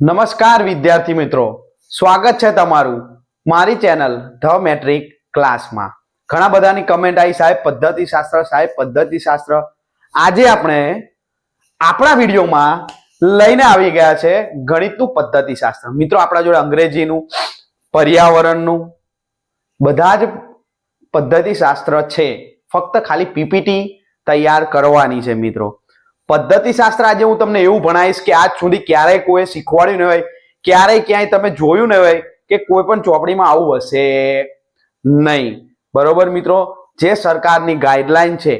નમસ્કાર, વિદ્યાર્થી મિત્રો. સ્વાગત છે તમારું મારી ચેનલ ધ મેટ્રિક ક્લાસમાં. ઘણા બધાની કમેન્ટ આવી, સાહેબ પદ્ધતિ શાસ્ત્ર સાહેબ પદ્ધતિ શાસ્ત્ર આજે આપણે આપણા વિડીયોમાં લઈને આવી ગયા છે ગણિતનું પદ્ધતિ શાસ્ત્ર મિત્રો, આપણા જોડે અંગ્રેજીનું, પર્યાવરણનું બધા જ પદ્ધતિ શાસ્ત્ર છે. ફક્ત ખાલી પીપીટી તૈયાર કરવાની છે, મિત્રો. પદ્ધતિ શાસ્ત્ર આજે હું તમને એવું ભણાવીશ કે આજ સુધી ક્યારેય કોઈ શીખવાડ્યું ન હોય, ક્યારેય ક્યાંય તમે જોયું ન હોય કે કોઈ પણ ચોપડીમાં આવું હશે. નહીં. બરોબર મિત્રો, જે સરકારની ગાઈડલાઈન છે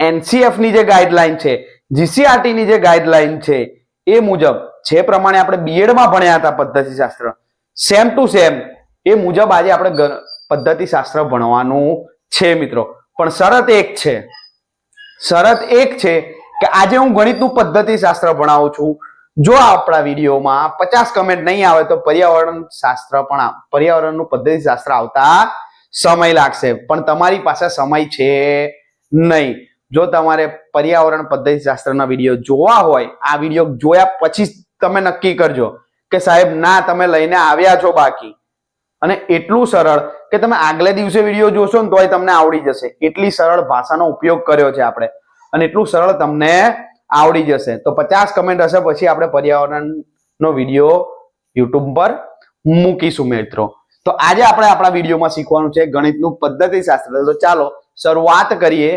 એનસીએફની જે ગાઈડલાઈન છે જીસીઆરટી ની જે ગાઈડલાઈન છે, એ મુજબ જે પ્રમાણે આપણે બીએડમાં ભણ્યા હતા પદ્ધતિ શાસ્ત્ર સેમ ટુ સેમ એ મુજબ આજે આપણે પદ્ધતિશાસ્ત્ર પદ્ધતિ શાસ્ત્ર ભણવાનું છે મિત્રો. પણ શરત એક છે. શરત એક છે કે આજે હું ગણિતનું પદ્ધતિ શાસ્ત્ર ભણાવું છું. જો આપણા વિડીયોમાં પચાસ કમેન્ટ નહીં આવે તો પર્યાવરણ શાસ્ત્ર પણ પર્યાવરણનું પદ્ધતિ શાસ્ત્ર આવતા સમય લાગશે. પણ તમારી પાસે સમય છે નહીં. જો તમારે પર્યાવરણ પદ્ધતિ શાસ્ત્રના વીડિયો જોવા હોય, આ વીડિયો જોયા પછી તમે નક્કી કરજો કે સાહેબ, ના, તમે લઈને આવ્યા છો બાકી. અને એટલું સરળ કે તમે આગલે દિવસે વીડિયો જોશો ને તોય તમને આવડી જશે. એટલી સરળ ભાષાનો ઉપયોગ કર્યો છે આપણે. અને એટલું સરળ તમને આવડી જશે. તો પચાસ કમેન્ટ હશે, પછી આપણે પર્યાવરણનો વીડિયો યુટ્યુબ પર મૂકીશું મિત્રો. તો આજે આપણે આપણા વિડીયોમાં શીખવાનું છે ગણિતનું પદ્ધતિ શાસ્ત્ર તો ચાલો શરૂઆત કરીએ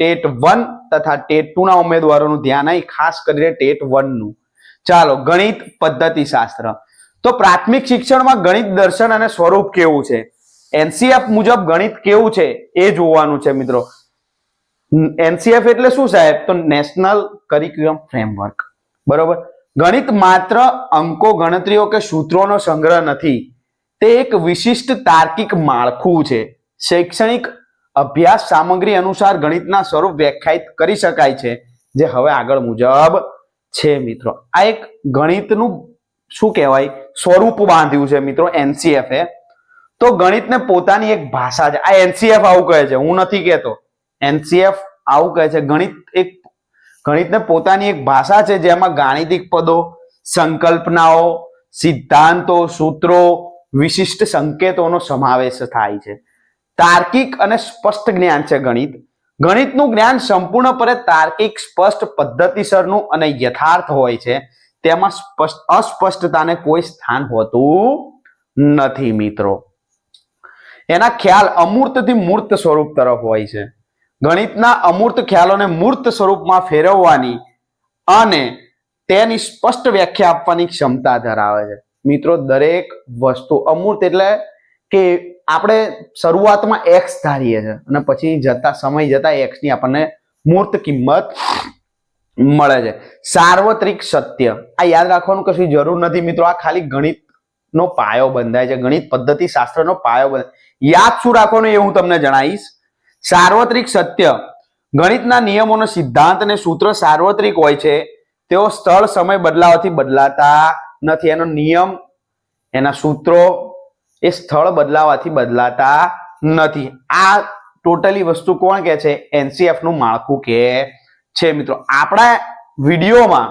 ટેટ વન તથા ટેટ ટુ ના ઉમેદવારોનું ધ્યાન અહીં ખાસ કરીને ટેટ વનનું ચાલો ગણિત પદ્ધતિ શાસ્ત્ર તો પ્રાથમિક શિક્ષણમાં ગણિત દર્શન અને સ્વરૂપ કેવું છે? એનસીએફ મુજબ ગણિત કેવું છે એ જોવાનું છે મિત્રો. એનસીએફ એટલે શું સાહેબ? તો નેશનલ કરિક્યુલમ ફ્રેમવર્ક બરોબર? ગણિત માત્ર અંકો ગણતરીઓ કે સૂત્રોનો સંગ્રહ નથી. તે એક વિશિષ્ટ તાર્કિક માળખું છે. શૈક્ષણિક અભ્યાસ સામગ્રી અનુસાર ગણિતના સ્વરૂપ વ્યાખ્યાયિત કરી શકાય છે, જે હવે આગળ મુજબ છે, મિત્રો. આ એક ગણિતનું શું કહેવાય? સ્વરૂપ બાંધ્યું છે, મિત્રો, એનસીએફ એ. તો ગણિતને પોતાની એક ભાષા છે. આ એનસીએફ આવું કહે છે. હું નથી કહેતો. એનસીએફ આવું કહે છે. ગણિત એક, ગણિતને પોતાની એક ભાષા છે જેમાં ગાણિતિક પદો, સંકલ્પનાઓ, સિદ્ધાંતો, સૂત્રો, વિશિષ્ટ સંકેતોનો સમાવેશ થાય છે. તાર્કિક અને સ્પષ્ટ જ્ઞાન છે ગણિત. ગણિતનું જ્ઞાન સંપૂર્ણપણે તાર્કિક, સ્પષ્ટ, પદ્ધતિસરનું અને યથાર્થ હોય છે. તેમાં સ્પષ્ટ, અસ્પષ્ટતાને કોઈ સ્થાન હોતું નથી, મિત્રો. એના ખ્યાલ અમૂર્તથી મૂર્ત સ્વરૂપ તરફ હોય છે. ગણિતના અમૂર્ત ખ્યાલોને મૂર્ત સ્વરૂપમાં ફેરવવાની અને તેની સ્પષ્ટ વ્યાખ્યા આપવાની ક્ષમતા ધરાવે છે. મિત્રો, દરેક વસ્તુ અમૂર્ત એટલે કે આપણે શરૂઆતમાં એક્સ ધારીએ છીએ અને પછી જતા સમય જતા એક્સની આપણને મૂર્ત કિંમત મળે છે. સાર્વત્રિક સત્ય. આ યાદ રાખવાનું કશું જરૂર નથી મિત્રો. આ ખાલી ગણિત નો પાયો બંધાય છે. ગણિત પદ્ધતિ, શાસ્ત્રનો પાયો બંધાય. યાદ શું રાખવાનું એ હું તમને જણાવીશ. સાર્વત્રિક સત્ય. ગણિતના નિયમોનો સિદ્ધાંત અને સૂત્ર સાર્વત્રિક હોય છે. તેઓ સ્થળ, સમય બદલાવાથી બદલાતા નથી. એનો નિયમ, એના સૂત્રો એ સ્થળ બદલાવાથી બદલાતા નથી. આ ટોટલી વસ્તુ કોણ કે છે? એનસીએફનું માળખું કે છે. મિત્રો, આપણા વિડીયોમાં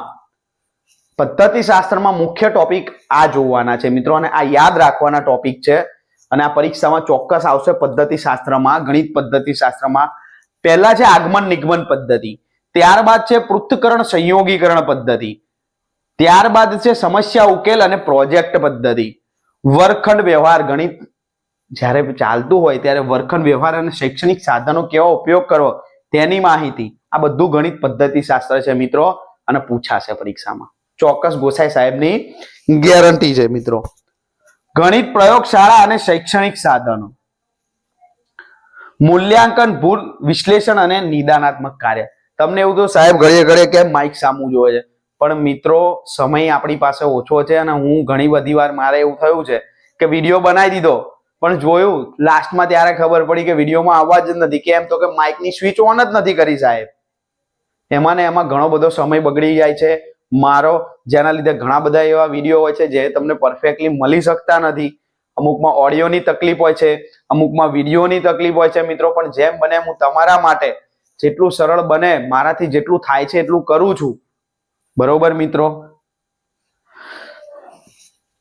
પદ્ધતિ શાસ્ત્રમાં મુખ્ય ટોપિક આ જોવાના છે. મિત્રો, અને આ યાદ રાખવાના ટોપિક છે. અને આ પરીક્ષામાં ચોક્કસ આવશે પદ્ધતિ શાસ્ત્રમાં ગણિત પદ્ધતિ શાસ્ત્રમાં પહેલા છે આગમન નિગમન પદ્ધતિ, ત્યારબાદ છે પૃથ્થકરણ સંયોગીકરણ પદ્ધતિ, ત્યારબાદ છે સમસ્યા ઉકેલ અને પ્રોજેક્ટ પદ્ધતિ. વર્ગખંડ વ્યવહાર, ગણિત જ્યારે ચાલતું હોય ત્યારે વર્ગખંડ વ્યવહાર અને શૈક્ષણિક સાધનો કેવા ઉપયોગ કરવો તેની માહિતી આ બધું ગણિત પદ્ધતિ શાસ્ત્ર છે મિત્રો અને પૂછાશે પરીક્ષામાં. ચોક્કસ ગોસાઈ સાહેબની ગેરંટી છે મિત્રો. ગણિત પ્રયોગશાળા અને શૈક્ષણિક સાધનો. મૂલ્યાંકન, ભૂલ વિશ્લેષણ અને નિદાનાત્મક કાર્ય. તમને એવું તો સાહેબ ઘડીએ ઘડીએ કેમ માઇક સામું જોવે છે? પણ મિત્રો, સમય આપણી પાસે ઓછો છે અને હું ઘણી બધી વાર મારે એવું થયું છે કે વીડિયો બનાવી દીધો. પણ જોયું લાસ્ટમાં ત્યારે ખબર પડી કે વિડીયોમાં અવાજ જ નથી. કેમ તો કે માઇકની સ્વિચ ઓન જ નથી કરી સાહેબ. એમાં ને એમાં ઘણો બધો સમય બગડી જાય છે. મારો, જેના લીધે ઘણા બધા એવા વીડિયો હોય છે જે તમને પરફેક્ટલી મળી શકતા નથી. અમુકમાં ઓડિયોની તકલીફ હોય છે, અમુકમાં વિડીયોની તકલીફ હોય છે મિત્રો, પણ જેમ બને હું તમારા માટે જેટલું સરળ બને, મારાથી જેટલું થાય છે એટલું કરું છું. બરોબર મિત્રો?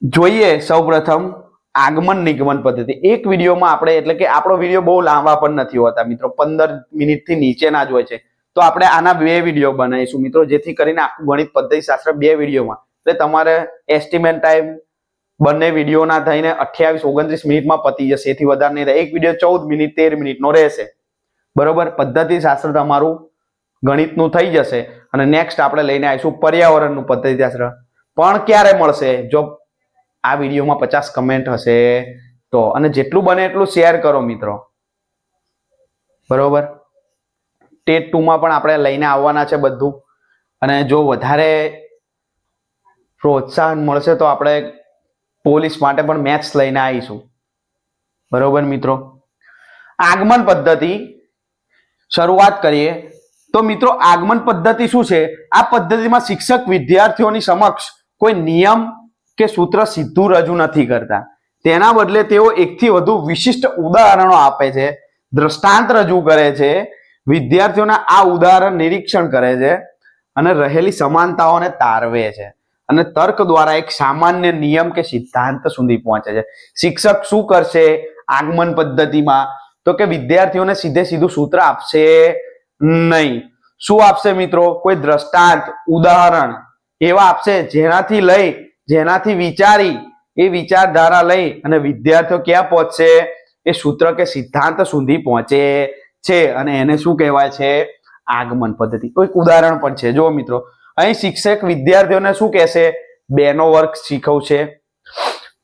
જોઈએ સૌપ્રથમ આગમન નિગમન પદ્ધતિ. એક વિડીયોમાં આપણે, એટલે કે આપણો વીડિયો બહુ લાંબા પણ નથી હોતા મિત્રો, પંદર મિનિટથી નીચેના જ હોય છે. તો આપણે આના બે વીડિયો બનાવીશું. મિત્રો, જેથી કરીને આખું ગણિત પદ્ધતિ શાસ્ત્ર બે વિડીયોમાં. એટલે તમારે એસ્ટિમેટ ટાઈમ બંને વિડીયોના થઈને અઠ્યાવીસ, ઓગણત્રીસ મિનિટમાં પતી જશે. એથી વધારે નહીં એક વીડિયો ચૌદ મિનિટ, તેર મિનિટનો રહેશે. બરોબર? પદ્ધતિ શાસ્ત્ર તમારું ગણિતનું થઈ જશે. અને નેક્સ્ટ આપણે લઈને આવીશું પર્યાવરણનું પદ્ધતિ શાસ્ત્ર પણ ક્યારે મળશે? જો આ વિડીયોમાં પચાસ કમેન્ટ હશે તો. અને જેટલું બને એટલું શેર કરો, મિત્રો. બરોબર? ટેટ ટુમાં પણ આપણે લઈને આવવાના છે બધું. અને જો વધારે પ્રોત્સાહન મળશે તો આપણે પોલીસ માટે પણ મેથ્સ લઈને આવીશું. બરોબર મિત્રો? આગમન પદ્ધતિ શરૂઆત કરીએ. તો મિત્રો, આગમન પદ્ધતિ શું છે? આ પદ્ધતિમાં શિક્ષક વિદ્યાર્થીઓની સમક્ષ કોઈ નિયમ કે સૂત્ર સીધું રજૂ નથી કરતા. તેના બદલે તેઓ એકથી વધુ વિશિષ્ટ ઉદાહરણો આપે છે, દ્રષ્ટાંત રજૂ કરે છે વિદ્યાર્થીઓના આ ઉદાહરણ નિરીક્ષણ કરે છે અને રહેલી સમાનતાઓને તારવે છે અને તર્ક દ્વારા એક સામાન્ય નિયમ કે સિદ્ધાંત સુધી પહોંચે છે. શિક્ષક શું કરશે આગમન પદ્ધતિમાં? તો કે વિદ્યાર્થીઓને સીધે સીધું સૂત્ર આપશે નહીં. શું આપશે મિત્રો? કોઈ દ્રષ્ટાંત, ઉદાહરણ એવા આપશે જેનાથી લઈ, જેનાથી વિચારી, એ વિચારધારા લઈ અને વિદ્યાર્થીઓ ક્યાં પહોંચશે? એ સૂત્ર કે સિદ્ધાંત સુધી પહોંચે. છે અને એને શું કહેવાય છે? આગમન પદ્ધતિ. એક ઉદાહરણ પણ છે. જો મિત્રો, અહીં શિક્ષક વિદ્યાર્થીઓને શું કહેશે? બે નો વર્ગ શીખવશે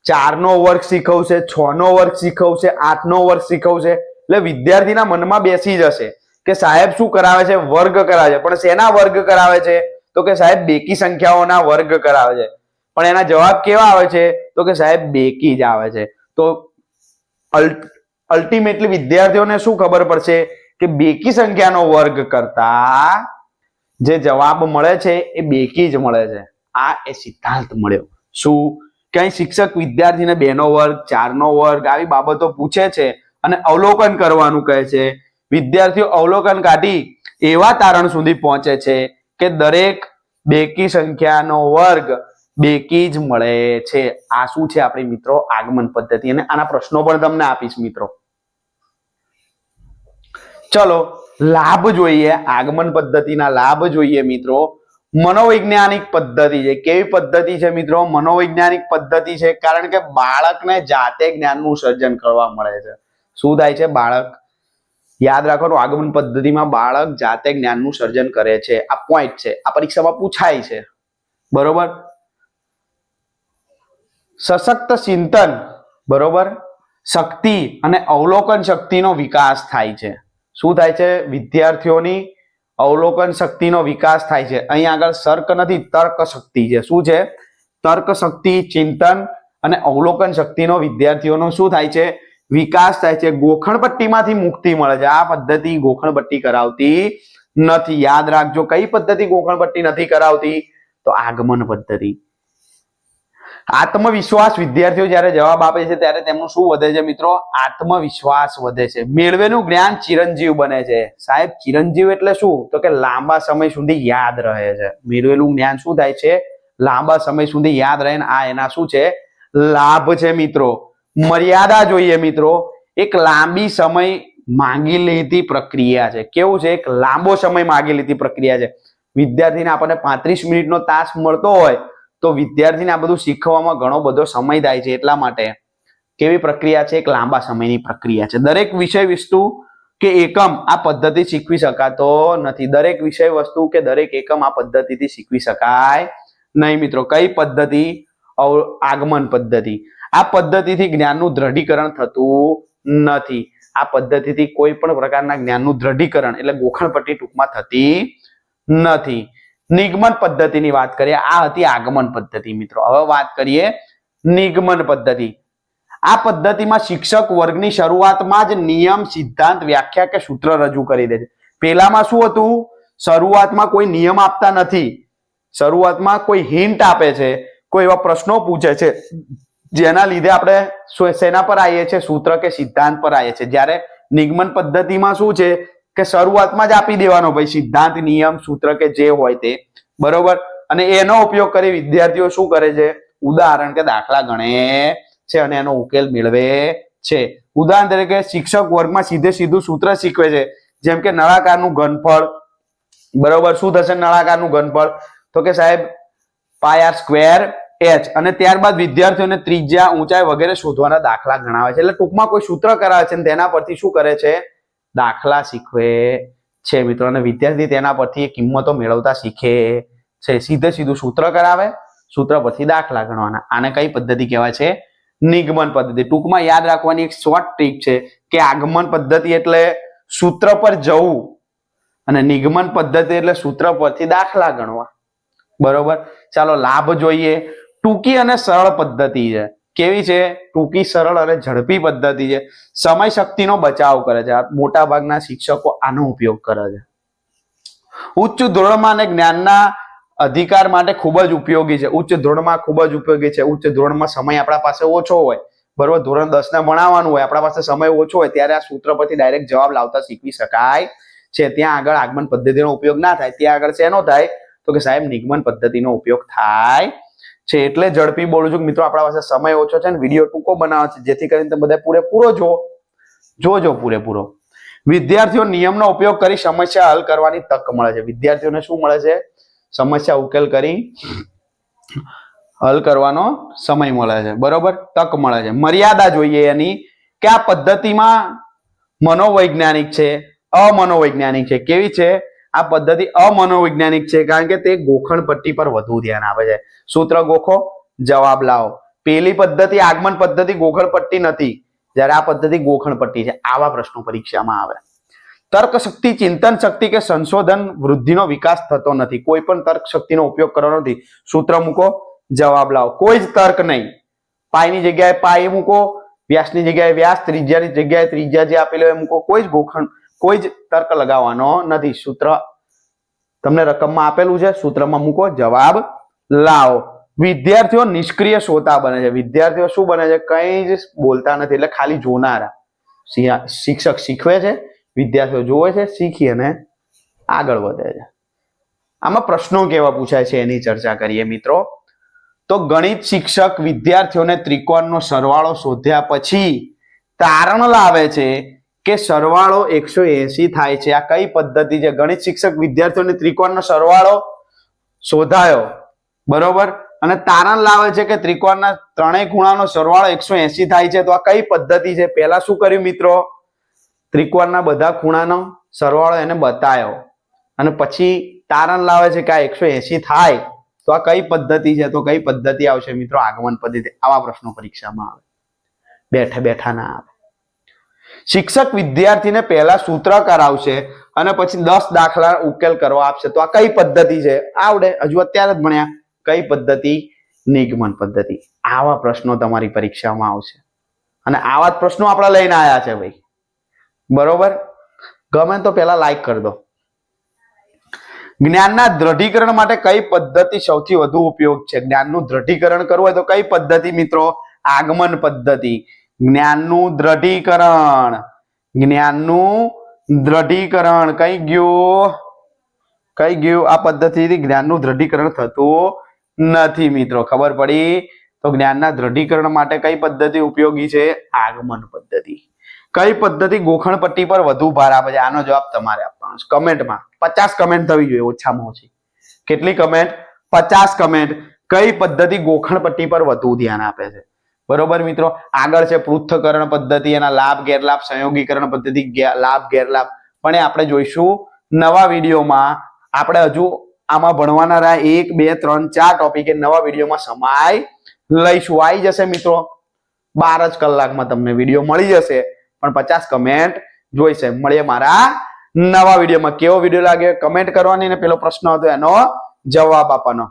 ચાર નો વર્ગ શીખવશે છ નો વર્ગ શીખવશે આઠ નો વર્ગ શીખવશે. એટલે વિદ્યાર્થીના મનમાં બેસી જશે કે સાહેબ શું કરાવે છે? વર્ગ કરાવે છે. પણ શેના વર્ગ કરાવે છે? તો કે સાહેબ બેકી સંખ્યાઓના વર્ગ કરાવે છે. પણ એના જવાબ કેવા આવે છે? તો કે સાહેબ બેકી જ આવે છે. તો અલ્ટિમેટલી વિદ્યાર્થીઓને શું ખબર પડશે કે બેકી સંખ્યાનો વર્ગ કરતા જે જવાબ મળે છે, એ બેકી જ મળે છે. આ એ સિદ્ધાંત મળ્યો. શું? ક્યાંય શિક્ષક વિદ્યાર્થીને બે નો વર્ગ ચાર નો વર્ગ આવી બાબતો પૂછે છે અને અવલોકન કરવાનું કહે છે. વિદ્યાર્થીઓ અવલોકન કાઢી એવા તારણ સુધી પહોંચે છે કે દરેક બેકી સંખ્યાનો વર્ગ બેકી જ મળે છે. આ શું છે આપણી મિત્રો આગમન પદ્ધતિ? અને આના પ્રશ્નો પણ તમને આપીશ મિત્રો. ચલો, લાભ જોઈએ, આગમન પદ્ધતિના લાભ જોઈએ મિત્રો. મનોવૈજ્ઞાનિક પદ્ધતિ છે. કેવી પદ્ધતિ છે મિત્રો? મનોવૈજ્ઞાનિક પદ્ધતિ છે કારણ કે બાળકને જાતે જ્ઞાનનું સર્જન કરવા મળે છે. શું થાય છે? બાળક, યાદ રાખવાનું આગમન પદ્ધતિમાં બાળક જાતે જ્ઞાનનું સર્જન કરે છે. આ પોઈન્ટ છે. આ પરીક્ષામાં પૂછાય છે. બરોબર? સશક્ત ચિંતન, બરોબર? શક્તિ અને અવલોકન શક્તિનો વિકાસ થાય છે. શું થાય છે? વિદ્યાર્થીઓની અવલોકન શક્તિનો વિકાસ થાય છે. અહીં આગળ સર્ક નથી, તર્ક શક્તિ છે. શું છે? તર્ક શક્તિ, ચિંતન અને અવલોકન શક્તિનો વિદ્યાર્થીઓનો શું થાય છે? વિકાસ થાય છે. ગોખણપટ્ટીમાંથી મુક્તિ મળે છે. આ પદ્ધતિ ગોખણપટ્ટી કરાવતી નથી. યાદ રાખજો, કઈ પદ્ધતિ ગોખણપટ્ટી નથી કરાવતી? તો આગમન પદ્ધતિ. આત્મવિશ્વાસ વિદ્યાર્થીઓ જ્યારે જવાબ આપે છે ત્યારે તેમનું શું વધે છે મિત્રો? આત્મવિશ્વાસ વધે છે. મેળવેલું જ્ઞાન ચિરંજીવ બને છે. સાહેબ, ચિરંજીવ એટલે શું? તો કે લાંબા સમય સુધી યાદ રહે છે. મેળવેલું જ્ઞાન શું થાય છે? લાંબા સમય સુધી યાદ રહે આ એના શું છે? લાભ છે મિત્રો. મર્યાદા જોઈએ મિત્રો. એક લાંબી સમય માંગી લેતી પ્રક્રિયા છે. કેવું છે? એક લાંબો સમય માંગી લેતી પ્રક્રિયા છે. વિદ્યાર્થીને આપણને પાંત્રીસ મિનિટનો તાસ મળતો હોય તો વિદ્યાર્થીને આ બધું શીખવામાં ઘણો બધો સમય થાય છે એટલા માટે કેવી પ્રક્રિયા છે? એક લાંબા સમયની પ્રક્રિયા છે. દરેક વિષય વસ્તુ કે એકમ આ પદ્ધતિ શીખવી શકાતો નથી. દરેક વિષય વસ્તુ કે દરેક એકમ આ પદ્ધતિથી શીખવી શકાય નહીં મિત્રો. કઈ પદ્ધતિ? આગમન પદ્ધતિ. આ પદ્ધતિથી જ્ઞાનનું દ્રઢીકરણ થતું નથી. આ પદ્ધતિથી કોઈ પણ પ્રકારના જ્ઞાનનું દ્રઢીકરણ એટલે ગોખણપટ્ટી ટૂંકમાં થતી નથી. નિગમન પદ્ધતિની વાત કરીએ. આ હતી આગમન પદ્ધતિ મિત્રો. હવે વાત કરીએ નિગમન પદ્ધતિ. આ પદ્ધતિમાં શિક્ષક વર્ગની શરૂઆતમાં જ નિયમ, સિદ્ધાંત, વ્યાખ્યા કે સૂત્ર રજૂ કરી દે છે. પેલામાં શું હતું? શરૂઆતમાં કોઈ નિયમ આપતા નથી. શરૂઆતમાં કોઈ હિન્ટ આપે છે, કોઈ એવા પ્રશ્નો પૂછે છે, જેના લીધે આપણે શેના પર આવીએ છીએ, સૂત્ર કે સિદ્ધાંત પર આવીએ છીએ. જ્યારે નિગમન પદ્ધતિમાં શું છે? કે શરૂઆતમાં જ આપી દેવાનો ભાઈ, સિદ્ધાંત, નિયમ, સૂત્ર કે જે હોય તે. બરોબર? અને એનો ઉપયોગ કરી વિદ્યાર્થીઓ શું કરે છે? ઉદાહરણ કે દાખલા ગણે છે અને એનો ઉકેલ મેળવે છે. ઉદાહરણ તરીકે શિક્ષક વર્ગમાં સીધે સીધું સૂત્ર શીખવે છે. જેમ કે નળાકારનું ઘનફળ. બરોબર? શું થશે નળાકારનું ઘનફળ? તો કે સાહેબ પાય આર સ્ક્વેર એચ અને ત્યારબાદ વિદ્યાર્થીઓને ત્રિજ્યા, ઊંચાઈ વગેરે શોધવાના દાખલા ગણાવે છે. એટલે ટૂંકમાં કોઈ સૂત્ર કરાવે છે તેના પરથી શું કરે છે? દાખલા શીખવે છે મિત્રો. અને વિદ્યાર્થી તેના પરથી કિંમતો મેળવતા શીખે છે. સીધે સીધું સૂત્ર કરાવે, સૂત્ર પરથી દાખલા ગણવાના. આને કઈ પદ્ધતિ કહેવાય છે? નિગમન પદ્ધતિ. ટૂંકમાં યાદ રાખવાની એક શોર્ટ ટ્રીક છે કે આગમન પદ્ધતિ એટલે સૂત્ર પર જવું અને નિગમન પદ્ધતિ એટલે સૂત્ર પરથી દાખલા ગણવા. બરોબર? ચાલો, લાભ જોઈએ. ટૂંકી અને સરળ પદ્ધતિ છે. કેવી છે? ટૂંકી, સરળ અને ઝડપી પદ્ધતિ છે. સમય શક્તિનો બચાવ કરે છે. મોટા ભાગના શિક્ષકો આનો ઉપયોગ કરે છે. ઉચ્ચ ધોરણમાં અને જ્ઞાનના અધિકાર માટે ખૂબ જ ઉપયોગી છે. ઉચ્ચ ધોરણમાં ખૂબ જ ઉપયોગી છે. ઉચ્ચ ધોરણમાં સમય આપણા પાસે ઓછો હોય. બરોબર? ધોરણ દસ ને ભણાવવાનું હોય. આપણા પાસે સમય ઓછો હોય ત્યારે આ સૂત્ર પરથી ડાયરેક્ટ જવાબ લાવતા શીખવી શકાય છે. ત્યાં આગળ આગમન પદ્ધતિનો ઉપયોગ ના થાય. ત્યાં આગળ શેનો થાય? તો કે સાહેબ, નિગમન પદ્ધતિનો ઉપયોગ થાય છે એટલે ઝડપી બોલું છું મિત્રો આપણા પાસે સમય ઓછો છે ને વીડિયો ટૂંકો બનાવે છે, જેથી કરીને તમે બધા પૂરેપૂરો જો જોજો પૂરેપૂરો. વિદ્યાર્થીઓ નિયમનો ઉપયોગ કરી સમસ્યા હલ કરવાની તક મળે છે. વિદ્યાર્થીઓને શું મળે છે? સમસ્યા ઉકેલ કરી હલ કરવાનો સમય મળે છે. બરોબર? તક મળે છે. મર્યાદા જોઈએ એની કે આ પદ્ધતિમાં મનોવૈજ્ઞાનિક છે, અમનોવૈજ્ઞાનિક છે. કેવી છે? આ પદ્ધતિ અમનોવૈજ્ઞાનિક છે, કારણ કે તે ગોખણ પટ્ટી પર વધુ ધ્યાન આપે છે. સૂત્ર ગોખો, જવાબ લાવો. પેલી પદ્ધતિ આગમન પદ્ધતિ ગોખણ પટ્ટી નથી. જ્યારે આ પદ્ધતિ ગોખણ પટ્ટી છે, આવા પ્રશ્નો પરીક્ષામાં આવે. તર્ક શક્તિ, ચિંતન શક્તિ કે સંશોધન વૃદ્ધિનો વિકાસ થતો નથી. કોઈ પણ તર્ક શક્તિનો ઉપયોગ કરવાનો નથી. સૂત્ર મૂકો, જવાબ લાવો. કોઈ જ તર્ક નહીં. પાયની જગ્યાએ પાય મૂકો, વ્યાસની જગ્યાએ વ્યાસ, ત્રિજ્યાની જગ્યાએ ત્રિજ્યા જે આપેલો એ મૂકો. કોઈ જ ગોખણ કોઈ જ તર્ક લગાવવાનો નથી. સૂત્ર તમને રકમમાં આપેલું છે. સૂત્રમાં મૂકો, જવાબ લાવો. વિદ્યાર્થીઓ નિષ્ક્રિય શ્રોતા બને છે. વિદ્યાર્થીઓ શું બને છે? કંઈ જ બોલતા નથી, એટલે ખાલી જોનારા. શિક્ષક શીખવે છે, વિદ્યાર્થીઓ જોવે છે, શીખી અને આગળ વધે છે. આમાં પ્રશ્નો કેવા પૂછાય છે એની ચર્ચા કરીએ મિત્રો. તો ગણિત શિક્ષક વિદ્યાર્થીઓને ત્રિકોણનો સરવાળો શોધ્યા પછી તારણ લાવે છે કે સરવાળો એકસો એસી થાય છે. આ કઈ પદ્ધતિ છે? ગણિત શિક્ષક વિદ્યાર્થીઓને ત્રિકોણનો સરવાળો શોધાયો. બરોબર? અને તારણ લાવે છે કે ત્રિકોણના ત્રણેય ખૂણાનો સરવાળો એકસો એસી થાય છે. તો આ કઈ પદ્ધતિ છે? પહેલા શું કર્યું મિત્રો? ત્રિકોણના બધા ખૂણાનો સરવાળો એને બતાવ્યો અને પછી તારણ લાવે છે કે આ એકસો એસી થાય. તો આ કઈ પદ્ધતિ છે? તો કઈ પદ્ધતિ આવશે મિત્રો આગમન પદ્ધતિ? આવા પ્રશ્નો પરીક્ષામાં આવે. બેઠા બેઠા ના આવે. શિક્ષક વિદ્યાર્થીને પહેલા સૂત્ર કરાવશે અને પછી દસ દાખલા ઉકેલ કરવા આપશે. તો આ કઈ પદ્ધતિ છે? આવડે. હજુ અત્યારે જ ભણ્યા. કઈ પદ્ધતિ? નિગમન પદ્ધતિ. આવા પ્રશ્નો તમારી પરીક્ષામાં આવશે. અને આવા જ પ્રશ્નો આપણે લઈને આવ્યા છે ભાઈ. બરોબર? ગમે તો પહેલા લાઈક કરી દો. જ્ઞાનના દ્રઢીકરણ માટે કઈ પદ્ધતિ સૌથી વધુ ઉપયોગ છે? જ્ઞાનનું દ્રઢીકરણ કરવું હોય તો કઈ પદ્ધતિ મિત્રો? આગમન પદ્ધતિ. જ્ઞાનનું દ્રઢીકરણ. જ્ઞાનનું દ્રઢીકરણ. કઈ ગયું? કઈ ગયું? આ પદ્ધતિથી જ્ઞાનનું દ્રઢીકરણ થતું નથી મિત્રો. ખબર પડી? તો જ્ઞાનના દ્રઢીકરણ માટે કઈ પદ્ધતિ ઉપયોગી છે? આગમન પદ્ધતિ. કઈ પદ્ધતિ ગોખણ પટ્ટી પર વધુ ભાર આપે છે? આનો જવાબ તમારે આપવાનો છે. કમેન્ટમાં. પચાસ કમેન્ટ થવી જોઈએ. ઓછામાં ઓછી. કેટલી કમેન્ટ? પચાસ કમેન્ટ. કઈ પદ્ધતિ ગોખણ પટ્ટી પર વધુ ધ્યાન આપે છે? બરોબર મિત્રો? આગળ છે પૃથ્થકરણ પદ્ધતિ, એના લાભ, ગેરલાભ, સંયોગીકરણ પદ્ધતિ લાભ, ગેરલાભ. પણ એ આપણે જોઈશું નવા વિડીયોમાં. આપણે હજુ આમાં ભણવાના રહ્યા એક, બે, ત્રણ, ચાર ટોપિક એ નવા વિડીયોમાં સમાય લઈશું. આવી જશે મિત્રો. બાર જ કલાકમાં તમને વીડિયો મળી જશે. પણ પચાસ કમેન્ટ જોઈશે. મળીએ મારા નવા વિડીયોમાં. કેવો વીડિયો લાગે કમેન્ટ કરવાની ને પેલો પ્રશ્ન હતો એનો જવાબ આપવાનો.